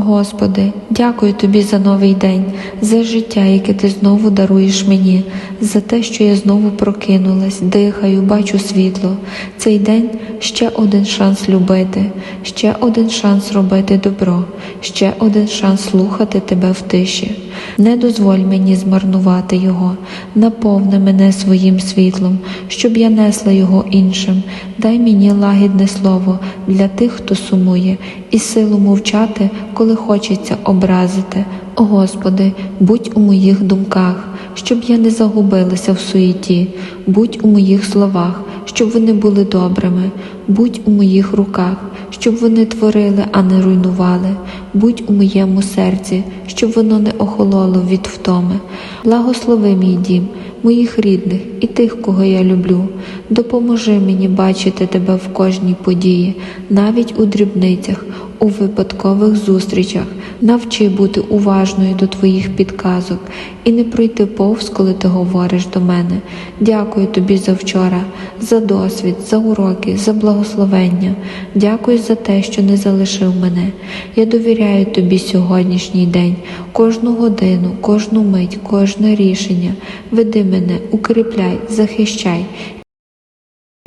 Господи, дякую Тобі за новий день, за життя, яке Ти знову даруєш мені, за те, що я знову прокинулась, дихаю, бачу світло. Цей день ще один шанс любити, ще один шанс робити добро, ще один шанс слухати Тебе в тиші. Не дозволь мені змарнувати його, наповни мене своїм світлом, щоб я несла його іншим. Дай мені лагідне слово для тих, хто сумує, і силу мовчати, коли хочеться образити. О Господи, будь у моїх думках, щоб я не загубилася в суєті, будь у моїх словах, щоб вони були добрими, будь у моїх руках, щоб вони творили, а не руйнували, будь у моєму серці, щоб воно не охололо від втоми. Благослови мій дім, моїх рідних і тих, кого я люблю. Допоможи мені бачити тебе в кожній події, навіть у дрібницях, у випадкових зустрічах. Навчи бути уважною до твоїх підказок і не пройти повз, коли ти говориш до мене. Дякую тобі за вчора, за досвід, за уроки, за благословення. Дякую за те, що не залишив мене. Я довіряю тобі сьогоднішній день, кожну годину, кожну мить, кожне рішення. Веди мене, укріпляй, захищай.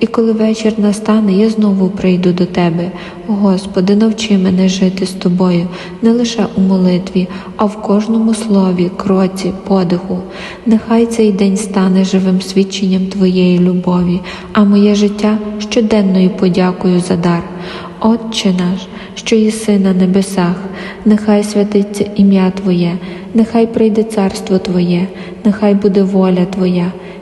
І коли вечір настане, я знову прийду до тебе. Господи, навчи мене жити з тобою не лише у молитві, а в кожному слові, кроці, подиху. Нехай цей день стане живим свідченням Твоєї любові, а моє життя щоденною подякою за дар. Отче наш, що єси на небесах, нехай святиться ім'я Твоє, нехай прийде царство Твоє, нехай буде воля Твоя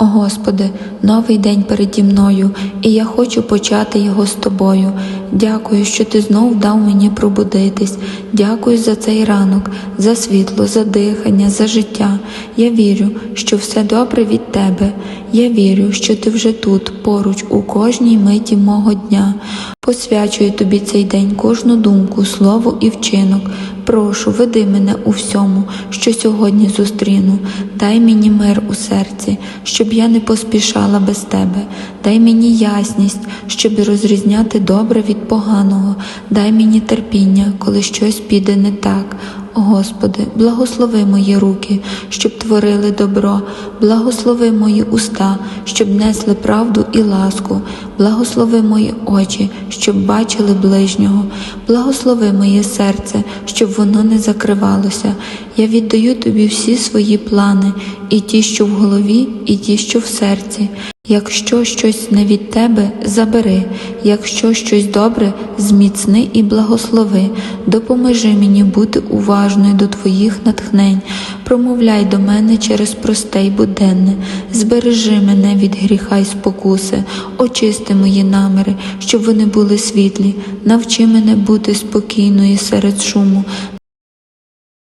О Господи, новий день переді мною, і я хочу почати його з тобою. Дякую, що ти знов дав мені пробудитись. Дякую за цей ранок, за світло, за дихання, за життя. Я вірю, що все добре від тебе. Я вірю, що ти вже тут, поруч, у кожній миті мого дня. Посвячую тобі цей день кожну думку, слово і вчинок. Прошу, веди мене у всьому, що сьогодні зустріну. Дай мені мир у серці, щоб я не поспішала без тебе. Дай мені ясність, щоб розрізняти добре від поганого. Дай мені терпіння, коли щось піде не так. Господи, благослови мої руки, щоб творили добро, благослови мої уста, щоб несли правду і ласку, благослови мої очі, щоб бачили ближнього, благослови моє серце, щоб воно не закривалося. Я віддаю тобі всі свої плани, і ті, що в голові, і ті, що в серці. Якщо щось не від тебе, забери, якщо щось добре, зміцни і благослови, допоможи мені бути уважною до твоїх натхнень, промовляй до мене через просте й буденне, збережи мене від гріха й спокуси, очисти мої наміри, щоб вони були світлі, навчи мене бути спокійною серед шуму,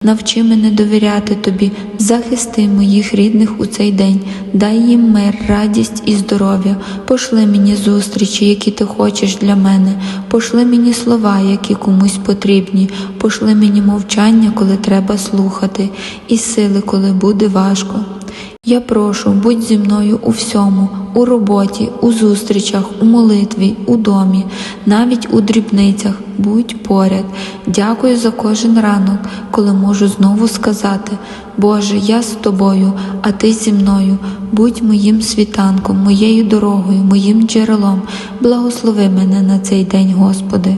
Навчи мене довіряти тобі, захисти моїх рідних у цей день, дай їм мир, радість і здоров'я, пошли мені зустрічі, які ти хочеш для мене, пошли мені слова, які комусь потрібні, пошли мені мовчання, коли треба слухати, і сили, коли буде важко. Я прошу, будь зі мною у всьому, у роботі, у зустрічах, у молитві, у домі, навіть у дрібницях, будь поряд. Дякую за кожен ранок, коли можу знову сказати: Боже, я з тобою, а ти зі мною. Будь моїм світанком, моєю дорогою, моїм джерелом. Благослови мене на цей день, Господи.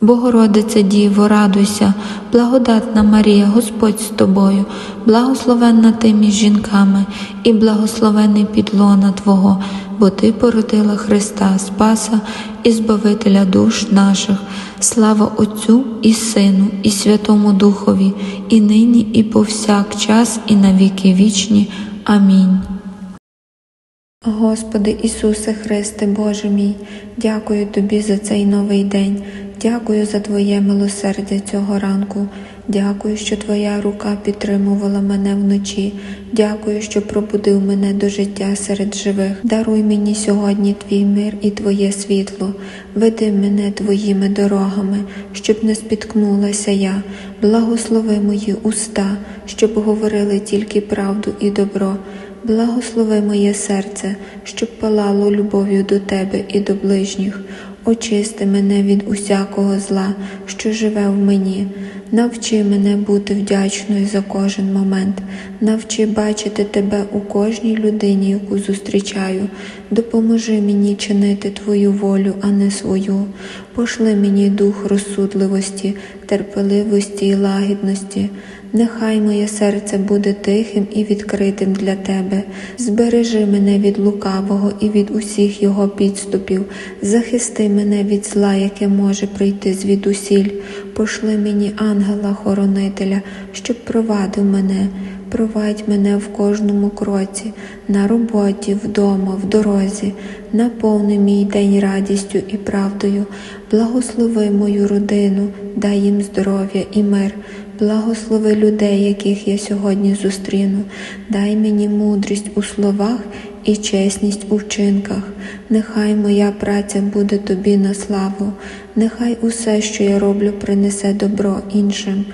Богородице Діво, радуйся, благодатна Марія, Господь з тобою, благословенна ти між жінками, і благословений підлона Твого, бо Ти породила Христа, Спаса і Збавителя душ наших. Слава Отцю і Сину, і Святому Духові, і нині, і повсякчас, і на віки вічні. Амінь. Господи Ісусе Христе, Боже мій, дякую Тобі за цей новий день, дякую за Твоє милосердя цього ранку, дякую, що Твоя рука підтримувала мене вночі, дякую, що пробудив мене до життя серед живих. Даруй мені сьогодні Твій мир і Твоє світло, веди мене Твоїми дорогами, щоб не спіткнулася я, благослови мої уста, щоб говорили тільки правду і добро. Благослови моє серце, щоб палало любов'ю до тебе і до ближніх. Очисти мене від усякого зла, що живе в мені. Навчи мене бути вдячною за кожен момент, навчи бачити тебе у кожній людині, яку зустрічаю. Допоможи мені чинити Твою волю, а не свою. Пошли мені дух розсудливості, терпеливості і лагідності. Нехай моє серце буде тихим і відкритим для тебе. Збережи мене від лукавого і від усіх його підступів. Захисти мене від зла, яке може прийти звідусіль. Пошли мені ангела-хоронителя, щоб провадив мене. Провадь мене в кожному кроці, на роботі, вдома, в дорозі, наповни мій день радістю і правдою, благослови мою родину, дай їм здоров'я і мир, благослови людей, яких я сьогодні зустріну, дай мені мудрість у словах і чесність у вчинках. Нехай моя праця буде тобі на славу, нехай усе, що я роблю, принесе добро іншим.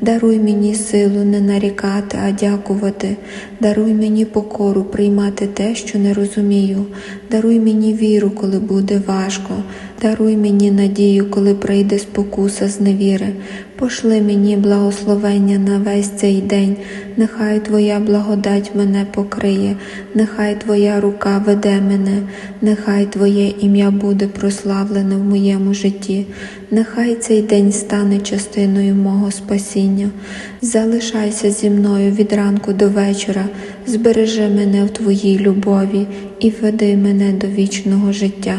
Даруй мені силу не нарікати, а дякувати. Даруй мені покору приймати те, що не розумію. Даруй мені віру, коли буде важко. Даруй мені надію, коли прийде спокуса з невіри. Пошли мені благословення на весь цей день. Нехай Твоя благодать мене покриє, нехай Твоя рука веде мене, нехай Твоє ім'я буде прославлене в моєму житті. Нехай цей день стане частиною мого спасіння. Залишайся зі мною від ранку до вечора, збережи мене в Твоїй любові і веди мене до вічного життя.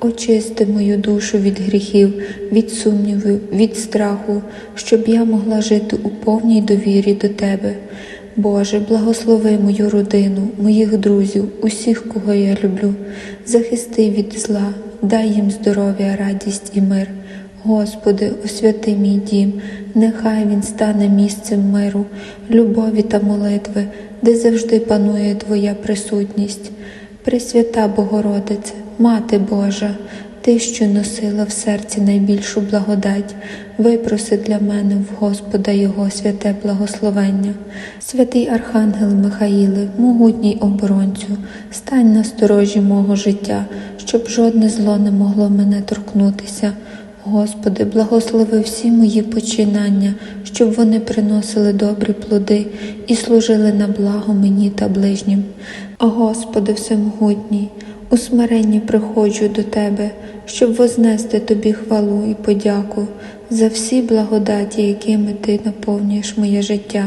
очисти мою душу від гріхів, від сумнівів, від страху, щоб я могла жити у повній довірі до Тебе. Боже, благослови мою родину, моїх друзів, усіх, кого я люблю, захисти від зла, дай їм здоров'я, радість і мир. Господи, освяти мій дім, нехай він стане місцем миру, любові та молитви, де завжди панує Твоя присутність. Пресвята Богородице, Мати Божа, Ти, що носила в серці найбільшу благодать, випроси для мене в Господа Його святе благословення. Святий Архангел Михаїле, могутній оборонцю, стань на сторожі мого життя, щоб жодне зло не могло мене торкнутися. Господи, благослови всі мої починання, щоб вони приносили добрі плоди і служили на благо мені та ближнім. О Господи, Всемогутній, у смиренні приходжу до Тебе, щоб вознести Тобі хвалу і подяку за всі благодаті, якими Ти наповнюєш моє життя.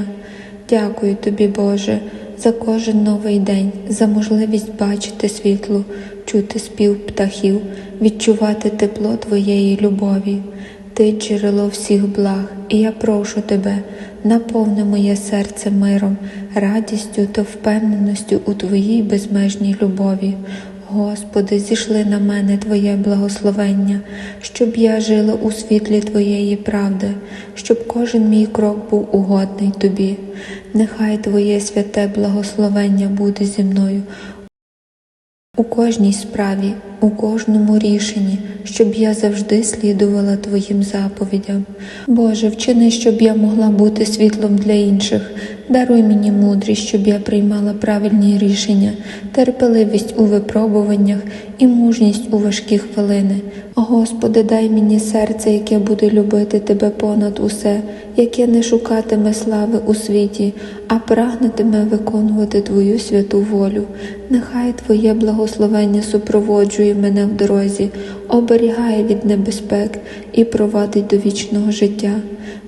Дякую Тобі, Боже, за кожен новий день, за можливість бачити світло, чути спів птахів, відчувати тепло Твоєї любові. Ти джерело всіх благ, і я прошу тебе, наповни моє серце миром, радістю та впевненістю у Твоїй безмежній любові. Господи, зійшли на мене Твоє благословення, щоб я жила у світлі Твоєї правди, щоб кожен мій крок був угодний Тобі. Нехай Твоє святе благословення буде зі мною у кожній справі, у кожному рішенні, щоб я завжди слідувала Твоїм заповідям. Боже, вчини, щоб я могла бути світлом для інших. Даруй мені мудрість, щоб я приймала правильні рішення, терпеливість у випробуваннях і мужність у важкі хвилини. Господи, дай мені серце, яке буде любити Тебе понад усе, яке не шукатиме слави у світі, а прагнетиме виконувати Твою святу волю. Нехай Твоє благословення супроводжує мене в дорозі, оберігає від небезпек і провадить до вічного життя.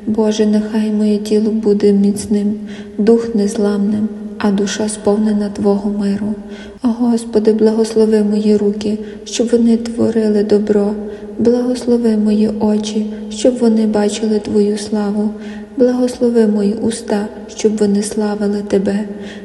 Боже, нехай моє тіло буде міцним, дух незламним, а душа сповнена Твого миру. Господи, благослови мої руки, щоб вони творили добро, благослови мої очі, щоб вони бачили Твою славу. Благослови мої уста, щоб вони славили Тебе.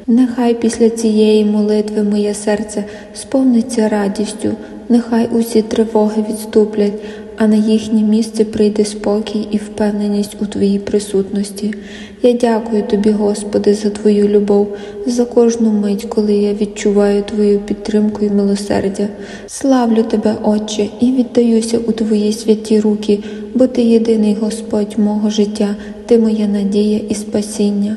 Нехай після цієї молитви моє серце сповниться радістю, нехай усі тривоги відступлять, а на їхнє місце прийде спокій і впевненість у Твоїй присутності. Я дякую Тобі, Господи, за Твою любов, за кожну мить, коли я відчуваю Твою підтримку і милосердя. Славлю Тебе, Отче, і віддаюся у Твої святі руки, бо Ти єдиний Господь мого життя, Ти моя надія і спасіння.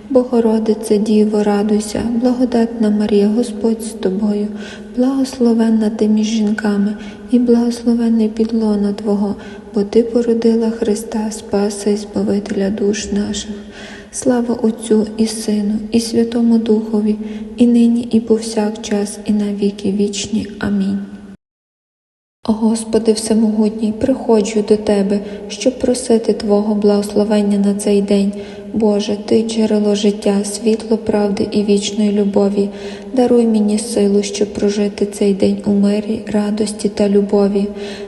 Богородице Діво, радуйся, благодатна Марія, Господь з тобою, благословенна ти між жінками, і благословенний підлона Твого, бо Ти породила Христа, Спаса і Збавителя душ наших. Слава Отцю і Сину, і Святому Духові, і нині, і повсякчас, і на віки вічні. Амінь. Господи Всемогутній, приходжу до Тебе, щоб просити Твого благословення на цей день. Боже, Ти джерело життя, світло правди і вічної любові. Даруй мені силу, щоб прожити цей день у мирі, радості та любові.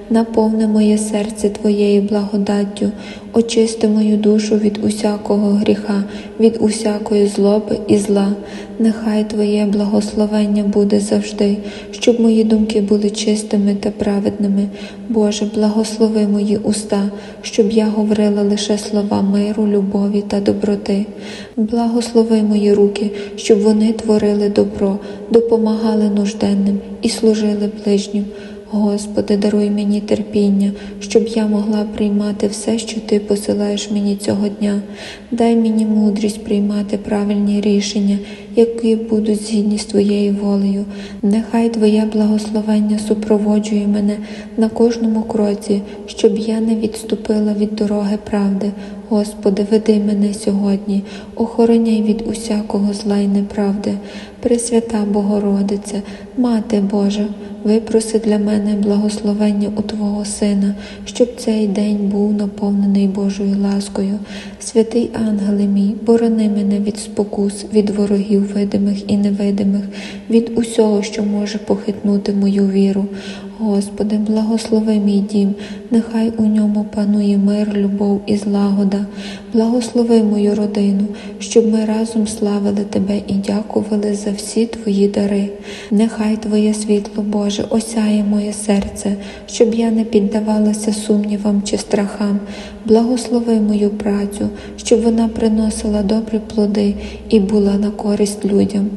Наповни моє серце Твоєю благодаттю, очисти мою душу від усякого гріха, від усякої злоби і зла. Нехай Твоє благословення буде завжди, щоб мої думки були чистими та праведними. Боже, благослови мої уста, щоб я говорила лише слова миру, любові та доброти. Благослови мої руки, щоб вони творили добро, допомагали нужденним і служили ближнім. Господи, даруй мені терпіння, щоб я могла приймати все, що Ти посилаєш мені цього дня. Дай мені мудрість приймати правильні рішення, які будуть згідні з Твоєю волею. Нехай Твоє благословення супроводжує мене на кожному кроці, щоб я не відступила від дороги правди. Господи, веди мене сьогодні, охороняй від усякого зла й неправди. Пресвята Богородице, Мати Божа, випроси для мене благословення у Твого Сина, щоб цей день був наповнений Божою ласкою. Святий ангеле мій, борони мене від спокус, від ворогів видимих і невидимих, від усього, що може похитнути мою віру. Господи, благослови мій дім, нехай у ньому панує мир, любов і злагода. Благослови мою родину, щоб ми разом славили Тебе і дякували за всі Твої дари. Нехай Твоє світло, Боже, осяє моє серце, щоб я не піддавалася сумнівам чи страхам. Благослови мою працю, щоб вона приносила добрі плоди і була на користь людям.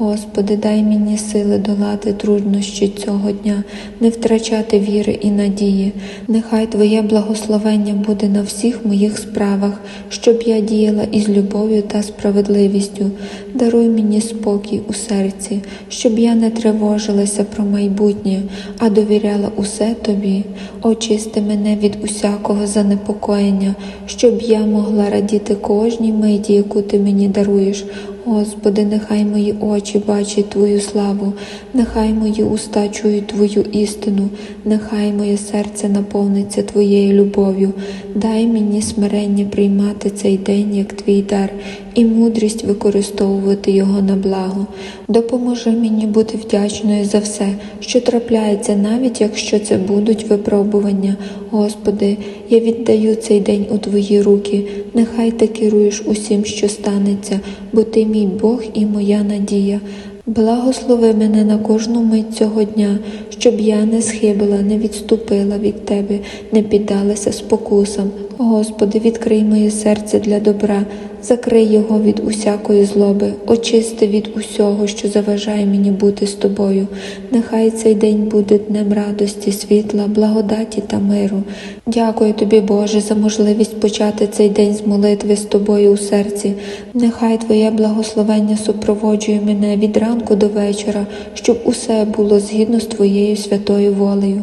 Господи, дай мені сили долати труднощі цього дня, не втрачати віри і надії. Нехай Твоє благословення буде на всіх моїх справах, щоб я діяла із любов'ю та справедливістю. Даруй мені спокій у серці, щоб я не тривожилася про майбутнє, а довіряла усе Тобі. Очисти мене від усякого занепокоєння, щоб я могла радіти кожній миті, яку Ти мені даруєш. Господи, нехай мої очі бачать Твою славу, нехай мої уста чують Твою істину, нехай моє серце наповниться Твоєю любов'ю. Дай мені смирення приймати цей день як Твій дар і мудрість використовувати його на благо. Допоможи мені бути вдячною за все, що трапляється, навіть якщо це будуть випробування. Господи, я віддаю цей день у Твої руки. Нехай ти керуєш усім, що станеться, бо ти мій Бог і моя надія. Благослови мене на кожну мить цього дня, щоб я не схибила, не відступила від Тебе, не піддалася спокусам. Господи, відкрий моє серце для добра, закрий його від усякої злоби, очисти від усього, що заважає мені бути з тобою. Нехай цей день буде днем радості, світла, благодаті та миру. Дякую тобі, Боже, за можливість почати цей день з молитви з тобою у серці. Нехай Твоє благословення супроводжує мене від ранку до вечора, щоб усе було згідно з Твоєю святою волею.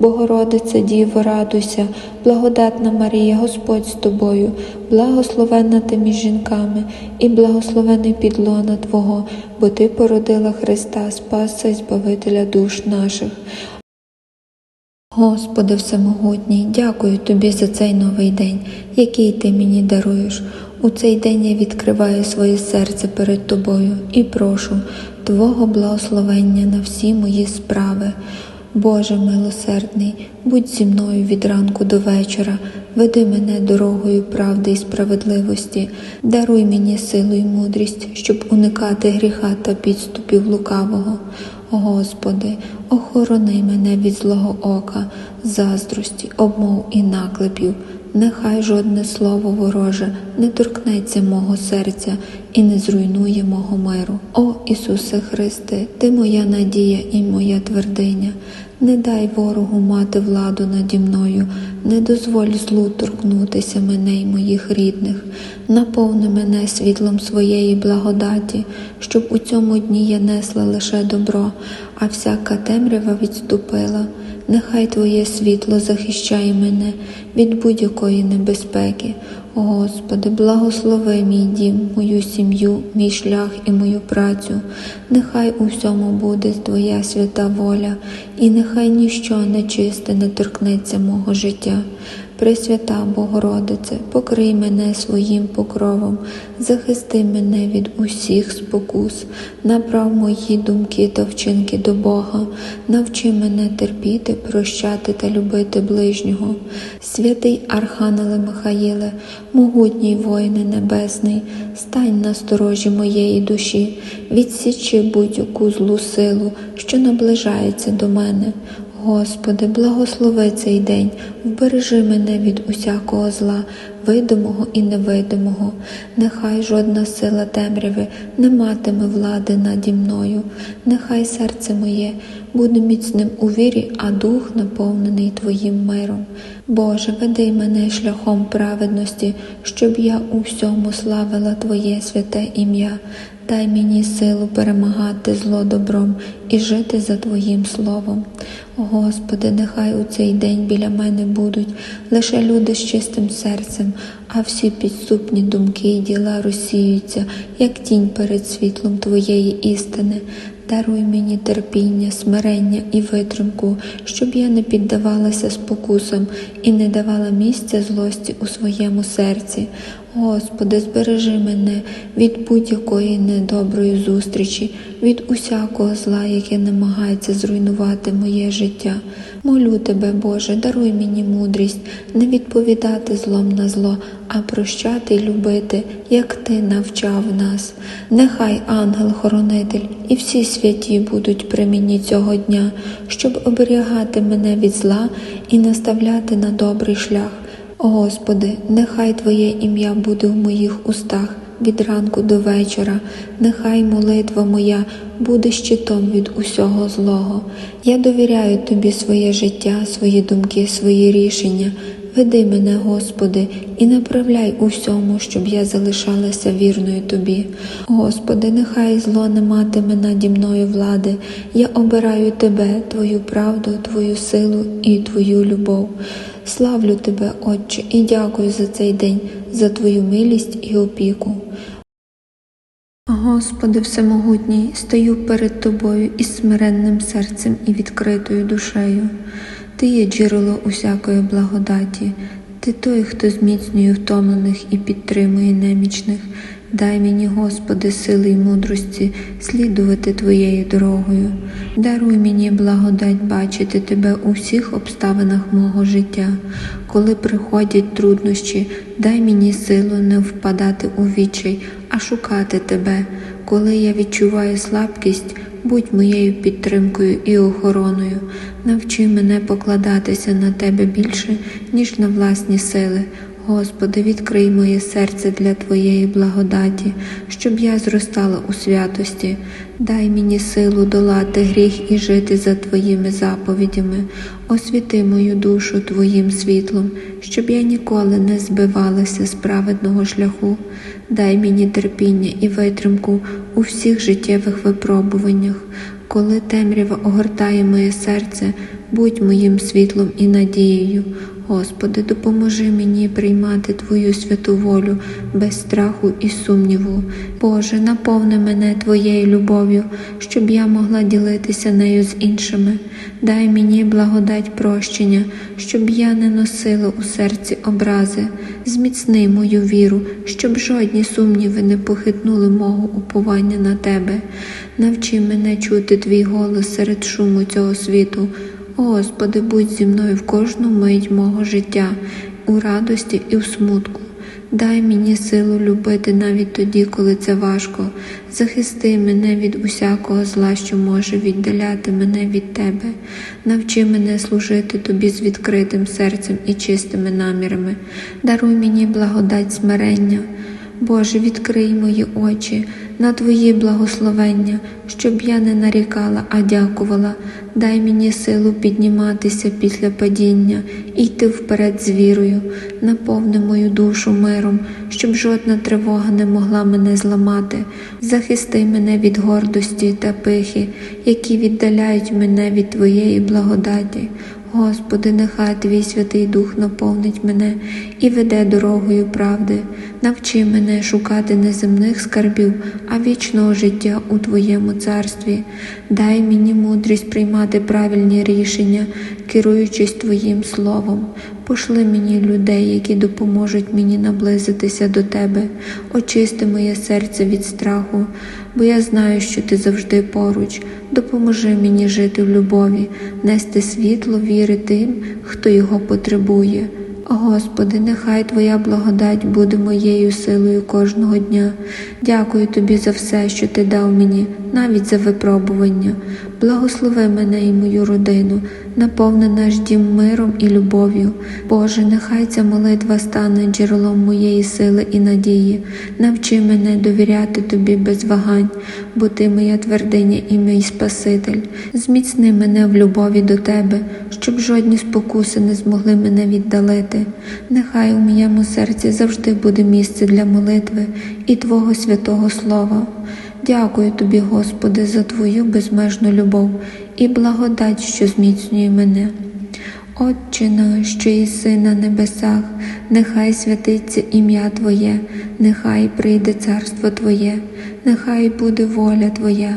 Богородице, Діво, радуйся, благодатна Марія, Господь з тобою, благословенна ти між жінками, і благословений підлона Твого, бо Ти породила Христа, Спаса і Збавителя душ наших. Господи Всемогутній, дякую Тобі за цей новий день, який Ти мені даруєш. У цей день я відкриваю своє серце перед Тобою і прошу Твого благословення на всі мої справи. Боже милосердний, будь зі мною від ранку до вечора, веди мене дорогою правди і справедливості, даруй мені силу і мудрість, щоб уникати гріха та підступів лукавого. Господи, охорони мене від злого ока, заздрості, обмов і наклепів. Нехай жодне слово вороже не торкнеться мого серця і не зруйнує мого миру. О Ісусе Христе, Ти моя надія і моя твердиня. Не дай ворогу мати владу наді мною, не дозволь злу торкнутися мене й моїх рідних, наповни мене світлом своєї благодаті, щоб у цьому дні я несла лише добро, а всяка темрява відступила. Нехай Твоє світло захищає мене від будь-якої небезпеки. О Господи, благослови мій дім, мою сім'ю, мій шлях і мою працю. Нехай у всьому буде Твоя свята воля, і нехай ніщо нечисте не торкнеться мого життя. Пресвята Богородице, покрий мене своїм покровом, захисти мене від усіх спокус, направ мої думки та вчинки до Бога, навчи мене терпіти, прощати та любити ближнього. Святий Архангеле Михаїле, могутній воїне небесний, стань на сторожі моєї душі, відсічи будь-яку злу силу, що наближається до мене. Господи, благослови цей день, вбережи мене від усякого зла, видимого і невидимого. Нехай жодна сила темряви не матиме влади наді мною, нехай серце моє буде міцним у вірі, а дух наповнений Твоїм миром. Боже, веди мене шляхом праведності, щоб я у всьому славила Твоє святе ім'я. Дай мені силу перемагати зло добром і жити за Твоїм словом. Господи, нехай у цей день біля мене будуть лише люди з чистим серцем, а всі підступні думки і діла розсіються, як тінь перед світлом Твоєї істини. Даруй мені терпіння, смирення і витримку, щоб я не піддавалася спокусам і не давала місця злості у своєму серці. Господи, збережи мене від будь-якої недоброї зустрічі, від усякого зла, яке намагається зруйнувати моє життя. Молю тебе, Боже, даруй мені мудрість, не відповідати злом на зло, а прощати й любити, як ти навчав нас. Нехай ангел-хоронитель і всі святі будуть при мені цього дня, щоб оберігати мене від зла і наставляти на добрий шлях. Господи, нехай Твоє ім'я буде в моїх устах від ранку до вечора, нехай молитва моя буде щитом від усього злого. Я довіряю Тобі своє життя, свої думки, свої рішення. Веди мене, Господи, і направляй у всьому, щоб я залишалася вірною Тобі. Господи, нехай зло не матиме наді мною влади. Я обираю Тебе, Твою правду, Твою силу і Твою любов. Славлю Тебе, Отче, і дякую за цей день, за Твою милість і опіку. Господи Всемогутній, стою перед Тобою із смиренним серцем і відкритою душею. Ти є джерело усякої благодаті, Ти той, хто зміцнює втомлених і підтримує немічних. Дай мені, Господи, сили й мудрості слідувати Твоєю дорогою. Даруй мені благодать бачити Тебе у всіх обставинах мого життя. Коли приходять труднощі, дай мені силу не впадати у відчай, а шукати Тебе. Коли я відчуваю слабкість, будь моєю підтримкою і охороною. Навчи мене покладатися на Тебе більше, ніж на власні сили. Господи, відкрий моє серце для Твоєї благодаті, щоб я зростала у святості. Дай мені силу долати гріх і жити за Твоїми заповідями. Освіти мою душу Твоїм світлом, щоб я ніколи не збивалася з праведного шляху. Дай мені терпіння і витримку у всіх життєвих випробуваннях. Коли темрява огортає моє серце, будь моїм світлом і надією. Господи, допоможи мені приймати Твою святу волю без страху і сумніву. Боже, наповни мене Твоєю любов'ю, щоб я могла ділитися нею з іншими. Дай мені благодать прощення, щоб я не носила у серці образи. Зміцни мою віру, щоб жодні сумніви не похитнули мого уповання на Тебе. Навчи мене чути Твій голос серед шуму цього світу. Господи, будь зі мною в кожну мить мого життя, у радості і в смутку. Дай мені силу любити навіть тоді, коли це важко. Захисти мене від усякого зла, що може віддаляти мене від Тебе. Навчи мене служити Тобі з відкритим серцем і чистими намірами. Даруй мені благодать смирення. Боже, відкрий мої очі на Твої благословення, щоб я не нарікала, а дякувала. Дай мені силу підніматися після падіння і йти вперед з вірою, наповни мою душу миром, щоб жодна тривога не могла мене зламати. Захисти мене від гордості та пихи, які віддаляють мене від Твоєї благодаті. Господи, нехай Твій Святий Дух наповнить мене і веде дорогою правди. Навчи мене шукати не земних скарбів, а вічного життя у Твоєму царстві. Дай мені мудрість приймати правильні рішення, керуючись Твоїм словом. Пошли мені людей, які допоможуть мені наблизитися до Тебе, очисти моє серце від страху, бо я знаю, що Ти завжди поруч. Допоможи мені жити в любові, нести світло віри тим, хто його потребує. Господи, нехай Твоя благодать буде моєю силою кожного дня. Дякую Тобі за все, що Ти дав мені, навіть за випробування. Благослови мене і мою родину, наповни наш дім миром і любов'ю. Боже, нехай ця молитва стане джерелом моєї сили і надії. Навчи мене довіряти Тобі без вагань, бо Ти моя твердиня і мій Спаситель. Зміцни мене в любові до Тебе, щоб жодні спокуси не змогли мене віддалити. Нехай у моєму серці завжди буде місце для молитви і Твого святого Слова. Дякую тобі, Господи, за Твою безмежну любов і благодать, що зміцнює мене. Отче наш, що єси на небесах, нехай святиться ім'я Твоє, нехай прийде царство Твоє, нехай буде воля Твоя,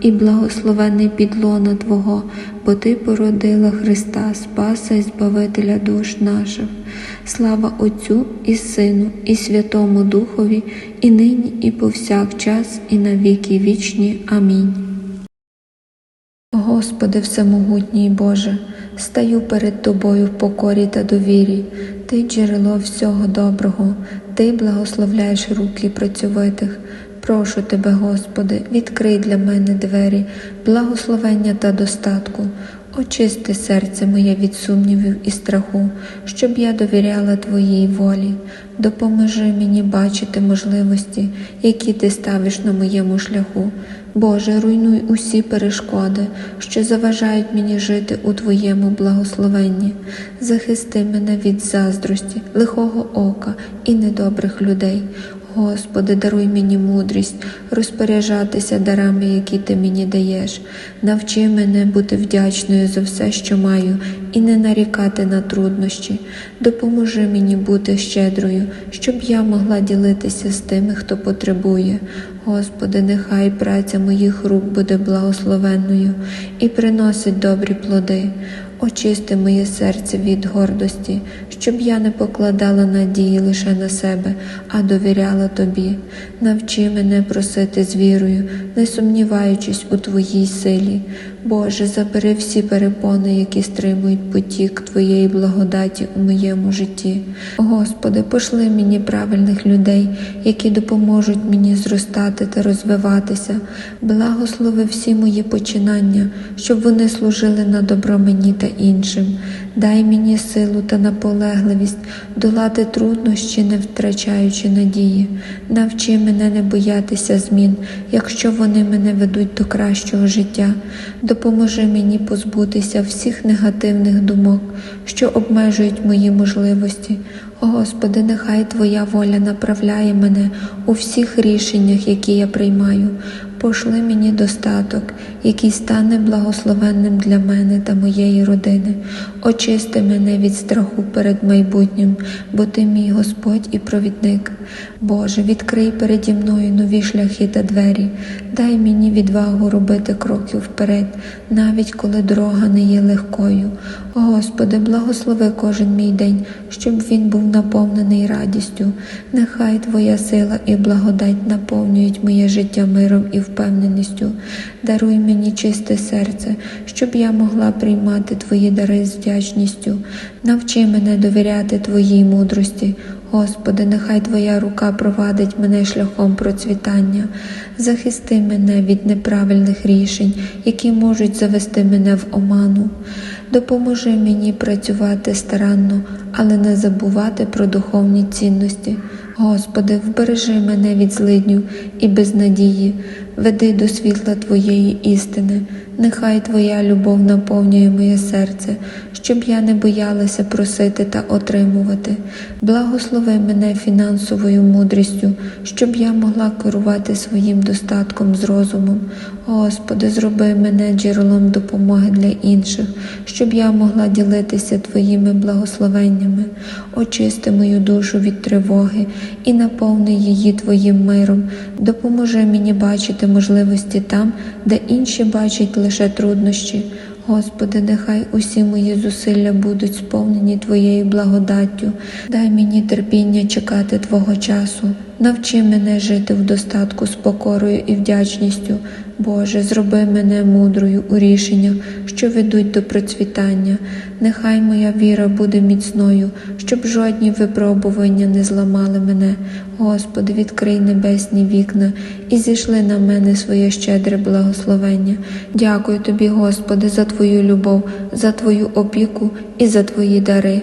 і благословений підлона Твого, бо Ти породила Христа, Спаса і Збавителя душ наших. Слава Отцю і Сину, і Святому Духові, і нині, і повсякчас, і на віки вічні. Амінь. Господи Всемогутній Боже, стаю перед Тобою в покорі та довірі, Ти джерело всього доброго, Ти благословляєш руки працьовитих. Прошу Тебе, Господи, відкрий для мене двері, благословення та достатку. Очисти серце моє від сумнівів і страху, щоб я довіряла Твоїй волі. Допоможи мені бачити можливості, які ти ставиш на моєму шляху. Боже, руйнуй усі перешкоди, що заважають мені жити у Твоєму благословенні. Захисти мене від заздрості, лихого ока і недобрих людей. Господи, даруй мені мудрість розпоряджатися дарами, які ти мені даєш. Навчи мене бути вдячною за все, що маю, і не нарікати на труднощі. Допоможи мені бути щедрою, щоб я могла ділитися з тими, хто потребує. Господи, нехай праця моїх рук буде благословенною і приносить добрі плоди. Очисти моє серце від гордості, щоб я не покладала надії лише на себе, а довіряла Тобі. Навчи мене просити з вірою, не сумніваючись у Твоїй силі. Боже, забери всі перепони, які стримують потік Твоєї благодаті у моєму житті. Господи, пошли мені правильних людей, які допоможуть мені зростати та розвиватися. Благослови всі мої починання, щоб вони служили на добро мені та іншим. Дай мені силу та наполегливість долати труднощі, не втрачаючи надії. Навчи мене не боятися змін, якщо вони мене ведуть до кращого життя. Допоможи мені позбутися всіх негативних думок, що обмежують мої можливості. Господи, нехай Твоя воля направляє мене у всіх рішеннях, які я приймаю. Пошли мені достаток, який стане благословенним для мене та моєї родини. Очисти мене від страху перед майбутнім, бо ти мій Господь і провідник. Боже, відкрий переді мною нові шляхи та двері, дай мені відвагу робити кроки вперед, навіть коли дорога не є легкою. Господи, благослови кожен мій день, щоб він був наповнений радістю. Нехай Твоя сила і благодать наповнюють моє життя миром і впевненістю. Даруй мені чисте серце, щоб я могла приймати Твої дари з вдячністю. Навчи мене довіряти Твоїй мудрості. Господи, нехай Твоя рука провадить мене шляхом процвітання, захисти мене від неправильних рішень, які можуть завести мене в оману. Допоможи мені працювати старанно, але не забувати про духовні цінності. Господи, вбережи мене від злидню і безнадії, веди до світла Твоєї істини. Нехай Твоя любов наповнює моє серце, щоб я не боялася просити та отримувати. Благослови мене фінансовою мудрістю, щоб я могла керувати своїм достатком з розумом. Господи, зроби мене джерелом допомоги для інших, щоб я могла ділитися Твоїми благословеннями, очисти мою душу від тривоги і наповни її Твоїм миром. Допоможи мені бачити можливості там, де інші бачать лише труднощі. Господи, нехай усі мої зусилля будуть сповнені Твоєю благодаттю. Дай мені терпіння чекати Твого часу. Навчи мене жити в достатку з покорою і вдячністю. Боже, зроби мене мудрою у рішеннях, що ведуть до процвітання. Нехай моя віра буде міцною, щоб жодні випробування не зламали мене. Господи, відкрий небесні вікна і зійшли на мене своє щедре благословення. Дякую Тобі, Господи, за Твою любов, за Твою опіку і за Твої дари.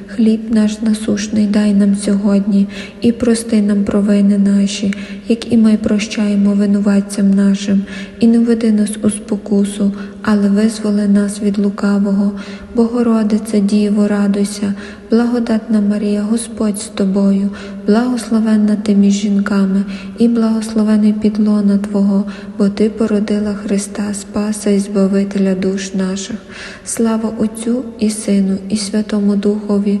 Хліб наш насушний дай нам сьогодні, і прости нам провини наші, як і ми прощаємо винуватцям нашим, і не веди нас у спокусу, але визволи нас від лукавого. Богородице Діво, радуйся, благодатна Марія, Господь з тобою, благословенна ти між жінками, і благословений підлона Твого, бо Ти породила Христа, Спаса і Збавителя душ наших. Слава Отцю і Сину, і Святому Духові,